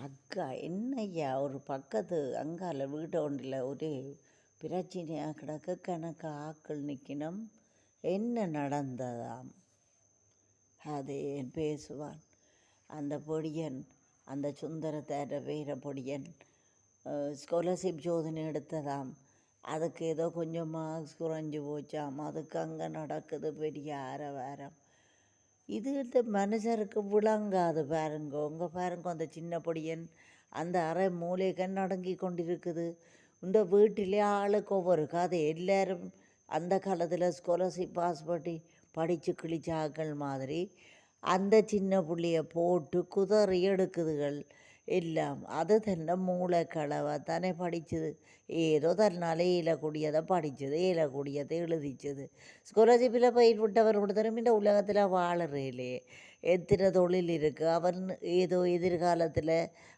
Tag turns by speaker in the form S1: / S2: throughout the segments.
S1: அக்கா என்னய்யா ஒரு பக்கத்து அங்கால வீட்டு ஒன்றில் ஒரு பிரச்சனையாக கிடக்க கணக்கு ஆக்கள் நிற்கணும் என்ன நடந்ததாம்? அதே பேசுவான். அந்த பொடியன் அந்த சுந்தரத்தார வீர பொடியன் ஸ்காலர்ஷிப் சோதனை எடுத்ததாம். அதுக்கு ஏதோ கொஞ்சம் மார்க்ஸ் குறைஞ்சி போச்சாம். அதுக்கு அங்கே நடக்குது பெரிய ஆரவாரம். இது இந்த மனுஷருக்கு விளங்காது பாருங்க. உங்கள் பாருங்க அந்த சின்ன பொடியன் அந்த அறை மூலைக்கண் அடங்கி கொண்டிருக்குது. இந்த வீட்டிலே ஆளுக்கு ஒவ்வொரு கதை. எல்லாரும் அந்த காலத்தில் ஸ்காலர்ஷிப் பாஸ் பண்ணி படித்து கிழிச்சாக்கள் மாதிரி அந்த சின்ன புள்ளைய போட்டு குதறி எடுக்குதுகள். எல்லாம் அது തന്നെ மூளைக்களவை தானே படிச்சது ஏதோ தன்னால் இயலக்கூடியதை படித்தது இயலக்கூடியதை எழுதிச்சது ஸ்காலர்ஷிப்பில் பயிர் விட்டவர் விடுத்தரும் இந்த உலகத்தில் வாழறேலே எத்தனை தொழில் இருக்குது அவன் ஏதோ எதிர்காலத்தில்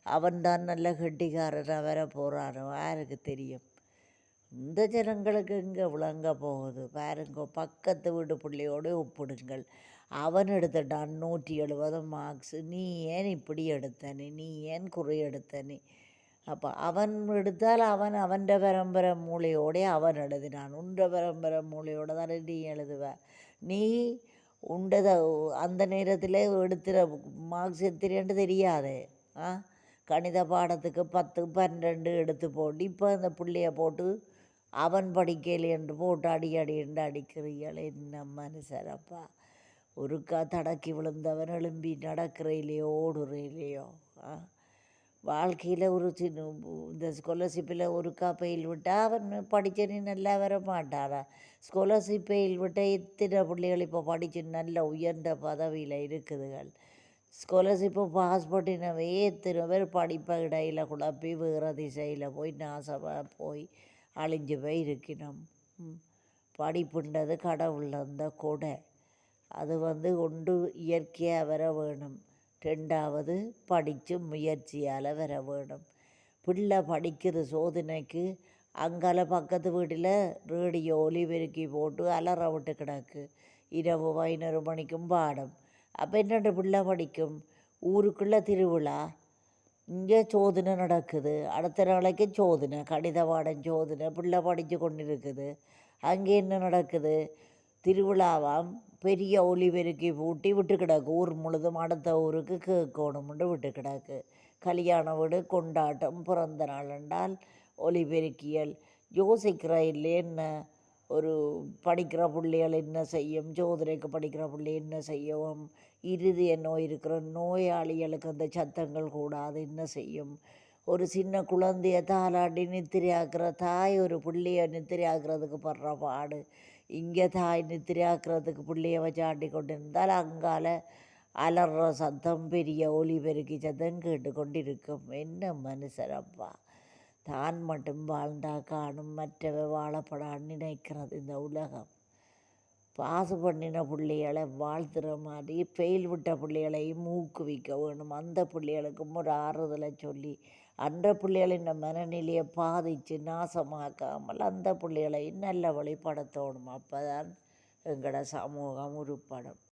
S1: அவன் தான் நல்ல கெட்டிக்காரனாக வர போகிறானோ யாருக்கு தெரியும் இந்த ஜனங்களுக்கு இங்கே விளங்க போகுது. பாருங்க பக்கத்து வீட்டு பிள்ளையோடு ஒப்பிடுங்கள். அவன் எடுத்துட்டான் நூற்றி எழுபது மார்க்ஸு நீ ஏன் இப்படி எடுத்தனி நீ? ஏன் குறை எடுத்தனி அப்போ அவன் எடுத்தால் அவன் அவன் பரம்பரை மூளையோடே அவன் எழுதினான். உண்ட பரம்பரை மூளையோட தானே நீ எழுதுவ? நீ உண்டத அந்த நேரத்தில் எடுத்துகிற மார்க்ஸ் எத்திரேன்னு தெரியாதே. ஆ? கணித பாடத்துக்கு பத்து பன்னெண்டு எடுத்து போட்டு இப்போ அந்த பிள்ளைய போட்டு அவன் படிக்கையில் என்று போட்டு அடி அடி என்று அடிக்கிறீர்கள். என்ன மனுஷரப்பா ஒருக்கா தடக்கி விழுந்தவன் எழும்பி நடக்கிறையிலையோ ஓடுறையிலையோ வாழ்க்கையில் ஒரு சின்ன இந்த ஸ்காலர்ஷிப்பில் ஒருக்கா பயில் விட்டால் அவன் படித்தனி நல்லா வர மாட்டாரா ஸ்காலர்ஷிப் பயில் விட்டால் எத்தனை பிள்ளைகள் இப்போ படித்து நல்ல உயர்ந்த பதவியில் இருக்குதுகள்? ஸ்காலர்ஷிப்பு பாஸ் பண்ணினவே எத்தனை பேர் படிப்ப இடையில் குழப்பி வேறு திசையில் போய் நாசமாக போய் அழிஞ்சு போய் இருக்கணும் படிப்புன்றது கடவுள் அந்த கொடை. அது வந்து ஒன்று இயற்கையாக வர வேணும். ரெண்டாவது படித்து முயற்சியால் வர வேணும். பிள்ளை படிக்கிற சோதனைக்கு அங்கால பக்கத்து வீட்டில் ரேடியோ ஒலிபெருக்கி போட்டு அலற விட்டு கிடக்கு. இரவு பதினொரு மணிக்கும் பாடம். அப்போ என்னென்ன பிள்ளை படிக்கும்? ஊருக்குள்ளே திருவிழா இங்கே சோதனை நடக்குது. அடுத்த நாளைக்கு சோதனை. கணித பாடம் சோதனை. பிள்ளை படித்து கொண்டு இருக்குது அங்கே என்ன நடக்குது? திருவிழாவாம் பெரிய ஒலிபெருக்கி பூட்டி விட்டு கிடக்கு. ஊர் முழுதும் அடுத்த ஊருக்கு கேட்கணும்னு விட்டு கிடக்கு. கல்யாண வீடு கொண்டாட்டம் பிறந்த நாள் என்றால் ஒலிபெருக்கியல் யோசிக்கிற இல்லை என்ன? ஒரு படிக்கிற பிள்ளைகள் என்ன செய்யும்? சோதனைக்கு படிக்கிற பிள்ளை என்ன செய்யும்? இருதய நோய் இருக்கிற நோயாளிகளுக்கு அந்த சத்தங்கள் கூடாது. என்ன செய்யும்? ஒரு சின்ன குழந்தைய தாலாட்டி நித்திரையாக்குற தாய் ஒரு பிள்ளைய நித்திரையாக்குறதுக்கு படுற பாடு. இங்கே தாய் நித்திரையாக்குறதுக்கு பிள்ளைய வச்சு ஆட்டி கொண்டு இருந்தால் அங்கால அலற சத்தம் பெரிய ஒலி பெருக்கி சத்தம் கேட்டுக்கொண்டிருக்கும். என்ன மனுஷரப்பா? தான் மட்டும் வாழ்ந்தா காணும் மற்றவை வாழப்படான்னு நினைக்கிறது இந்த உலகம். பாசு பண்ணின பிள்ளைகளை வாழ்த்துற மாதிரி ஃபெயில் விட்ட பிள்ளைகளையும் ஊக்குவிக்க வேணும். அந்த பிள்ளைகளுக்கும் ஒரு ஆறுதலை சொல்லி அந்த பிள்ளைகளின் மனநிலையை பாதித்து நாசமாக்காமல் அந்த பிள்ளைகளையும் நல்ல வழிபடுத்தணும் அப்போ தான் எங்களோட சமூகம் உருப்படும்.